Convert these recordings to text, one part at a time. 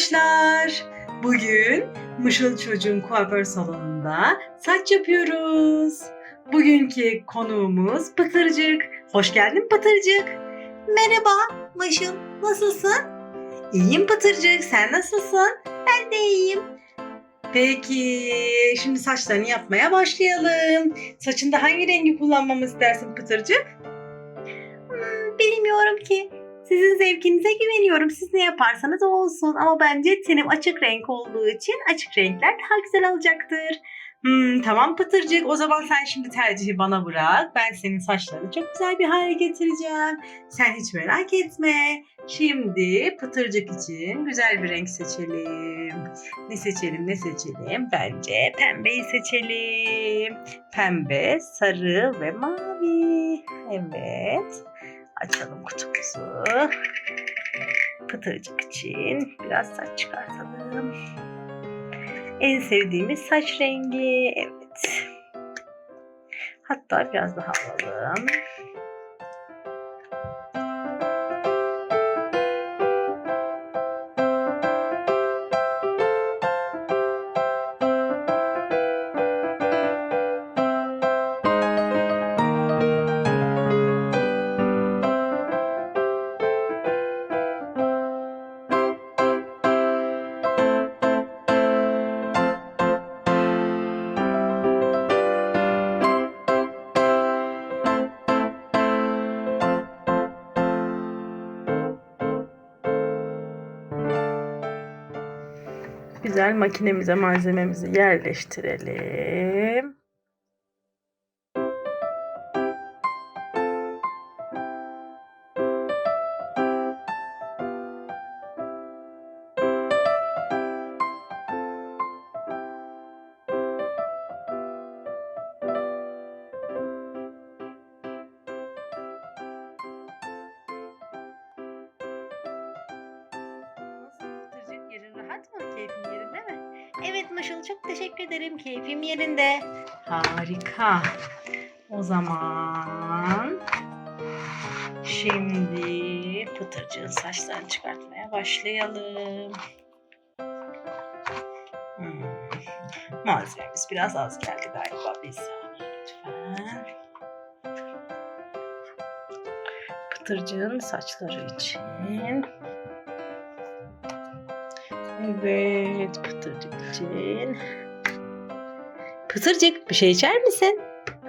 arkadaşlar. Bugün Mışıl Çocuğun kuaför salonunda saç yapıyoruz. Bugünkü konuğumuz Pıtırcık. Hoş geldin Pıtırcık. Merhaba Mışıl, nasılsın? İyiyim Pıtırcık. Sen nasılsın? Ben de iyiyim. Peki şimdi saçlarını yapmaya başlayalım. Saçında hangi rengi kullanmamı istersin Pıtırcık? Hmm, bilmiyorum ki. Sizin zevkinize güveniyorum. Siz ne yaparsanız o olsun. Ama bence tenim açık renk olduğu için açık renkler daha güzel olacaktır. Hmm, tamam Pıtırcık. O zaman sen şimdi tercihi bana bırak. Ben senin saçlarını çok güzel bir hale getireceğim. Sen hiç merak etme. Şimdi Pıtırcık için güzel bir renk seçelim. Ne seçelim ne seçelim? Bence pembeyi seçelim. Pembe, sarı ve mavi. Evet. Açalım kutumuzu. Pıtırcık için biraz saç çıkartalım. En sevdiğimiz saç rengi. Evet. Hatta biraz daha alalım. Güzel makinemize malzememizi yerleştirelim. Rahat mı? Keyfin yerinde mi? Evet Mışıl çok teşekkür ederim. Keyfim yerinde. Harika. O zaman şimdi Pıtırcığın saçlarını çıkartmaya başlayalım. Hmm. Malzememiz biraz az geldi galiba. Saniye lütfen. Pıtırcığın saçları için. Evet, Pıtırcık için. Pıtırcık bir şey içer misin?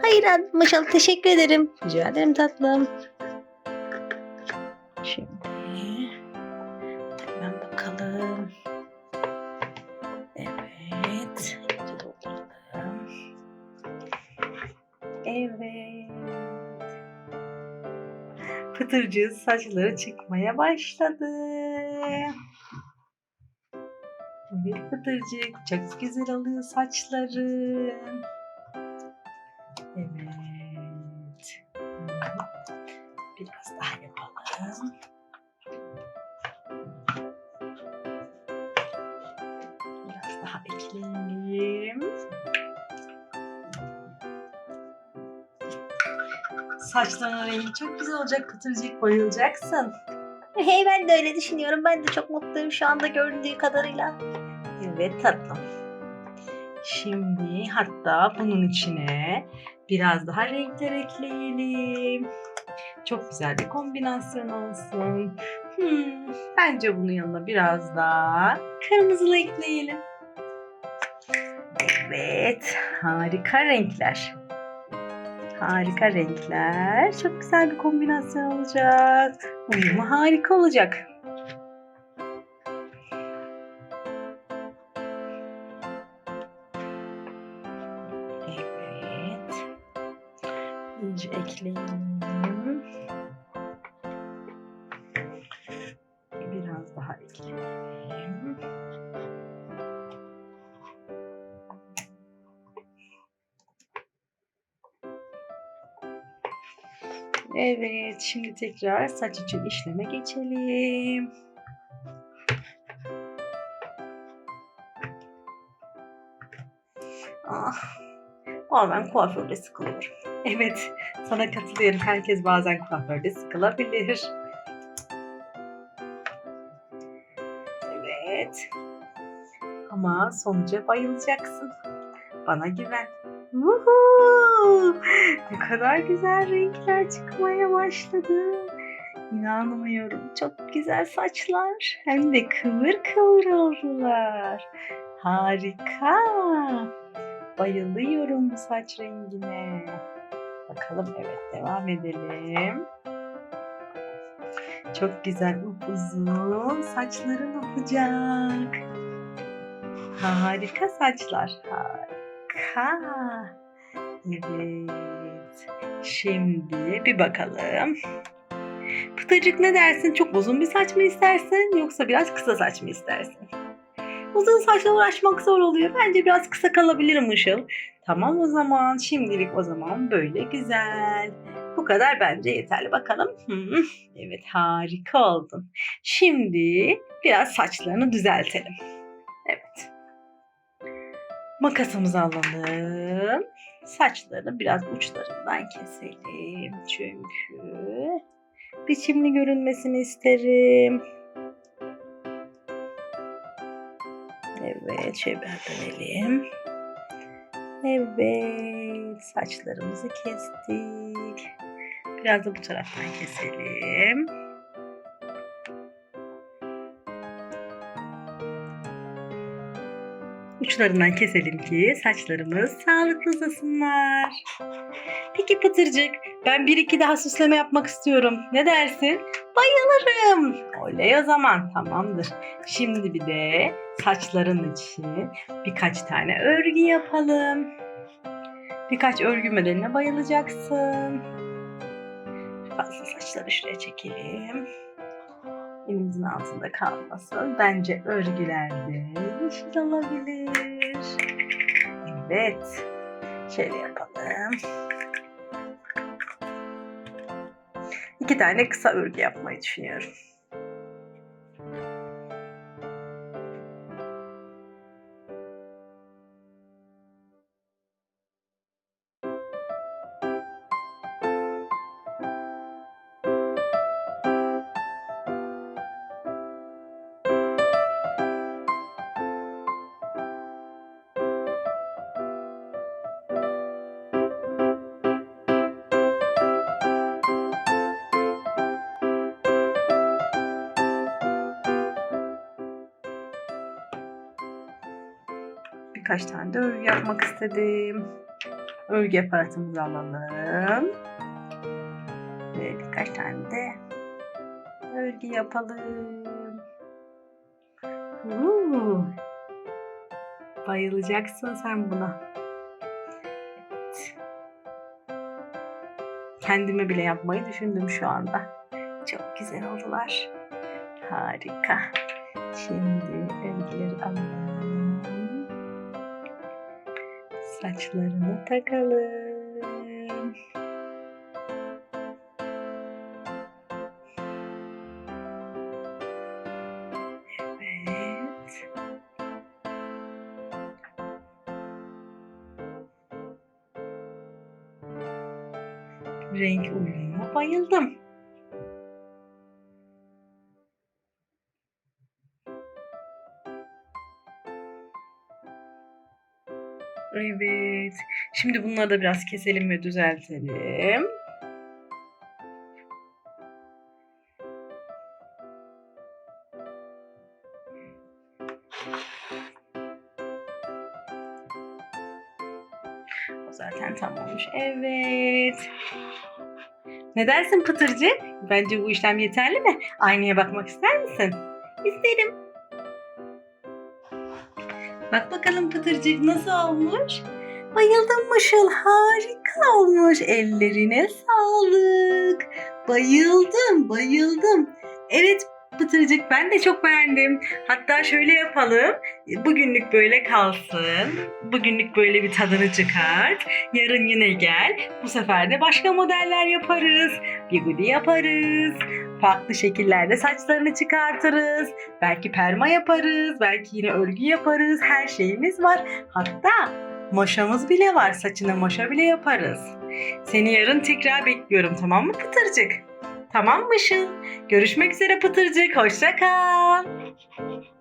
Hayır Mışıl teşekkür ederim. Rica ederim tatlım. Şimdi hemen bakalım. Evet. Evet. Pıtırcığın saçları çıkmaya başladı. Evet Pıtırcık çok güzel oluyor saçların. Evet. Biraz daha yapalım. Biraz daha ekleyelim. Saçların rengi çok güzel olacak Pıtırcık bayılacaksın. Hey ben de öyle düşünüyorum. Ben de çok mutluyum şu anda göründüğü kadarıyla. Evet tatlım. Şimdi hatta bunun içine biraz daha renkler ekleyelim. Çok güzel bir kombinasyon olsun. Hmm, bence bunun yanına biraz daha kırmızılı ekleyelim. Evet, harika renkler. Harika renkler. Çok güzel bir kombinasyon olacak. Uyumu harika olacak. Ekleyelim. Biraz daha ekleyelim. Evet, şimdi tekrar saç için işleme geçelim. Ah, bazen kuaförde sıkılıyorum. Evet, sana katılıyorum. Herkes bazen kuaförde sıkılabilir. Evet. Ama sonuca bayılacaksın. Bana güven. Woohoo! Ne kadar güzel renkler çıkmaya başladı. İnanmıyorum. Çok güzel saçlar. Hem de kıvır kıvır oldular. Harika. Bayılıyorum bu saç rengine. Bakalım evet devam edelim. Çok güzel upuzun saçların olacak. Harika saçlar. Harika. Evet. Şimdi bir bakalım. Pıtırcık ne dersin? Çok uzun bir saç mı istersin yoksa biraz kısa saç mı istersin? Uzun saçla uğraşmak zor oluyor. Bence biraz kısa kalabilirim Işıl. Tamam o zaman. Şimdilik o zaman böyle güzel. Bu kadar bence yeterli. Bakalım. Evet harika oldun. Şimdi biraz saçlarını düzeltelim. Evet. Makasımızı alalım. Saçlarını biraz uçlarından keselim. Çünkü biçimli görünmesini isterim. Evet, şöyle dönelim. Evet, saçlarımızı kestik. Biraz da bu taraftan keselim. Uçlarından keselim ki saçlarımız sağlıklı uzasınlar. Peki Pıtırcık, ben bir iki daha süsleme yapmak istiyorum. Ne dersin? Bayılırım. Oley o zaman, tamamdır. Şimdi bir de saçların için birkaç tane örgü yapalım. Birkaç örgü modeline bayılacaksın. Fazla saçları şuraya çekelim. Elimizin altında kalmasın. Bence örgülerde yeşil olabilir. Evet. Şöyle yapalım. İki tane kısa örgü yapmayı düşünüyorum. Birkaç tane de örgü yapmak istedim. Örgü aparatımızı alalım. Ve birkaç tane de örgü yapalım. Uuu. Bayılacaksın sen buna. Evet. Kendime bile yapmayı düşündüm şu anda. Çok güzel oldular. Harika. Şimdi örgüleri alalım. Saçlarını takalım. Evet. Renk uyumuna bayıldım. Evet. Şimdi bunları da biraz keselim ve düzeltelim. O zaten tam olmuş. Evet. Ne dersin Pıtırcık? Bence bu işlem yeterli mi? Aynaya bakmak ister misin? İsterim. Bak bakalım Pıtırcık nasıl olmuş? Bayıldım Mışıl. Harika olmuş. Ellerine sağlık. Bayıldım, bayıldım. Evet Pıtırcık ben de çok beğendim. Hatta şöyle yapalım. Bugünlük böyle kalsın. Bugünlük böyle bir tadını çıkart. Yarın yine gel. Bu sefer de başka modeller yaparız. Bigudi yaparız. Farklı şekillerde saçlarını çıkartırız. Belki perma yaparız. Belki yine örgü yaparız. Her şeyimiz var. Hatta maşamız bile var. Saçına maşa bile yaparız. Seni yarın tekrar bekliyorum tamam mı Pıtırcık? Tamam mı Işıl? Görüşmek üzere Pıtırcık. Hoşça kal.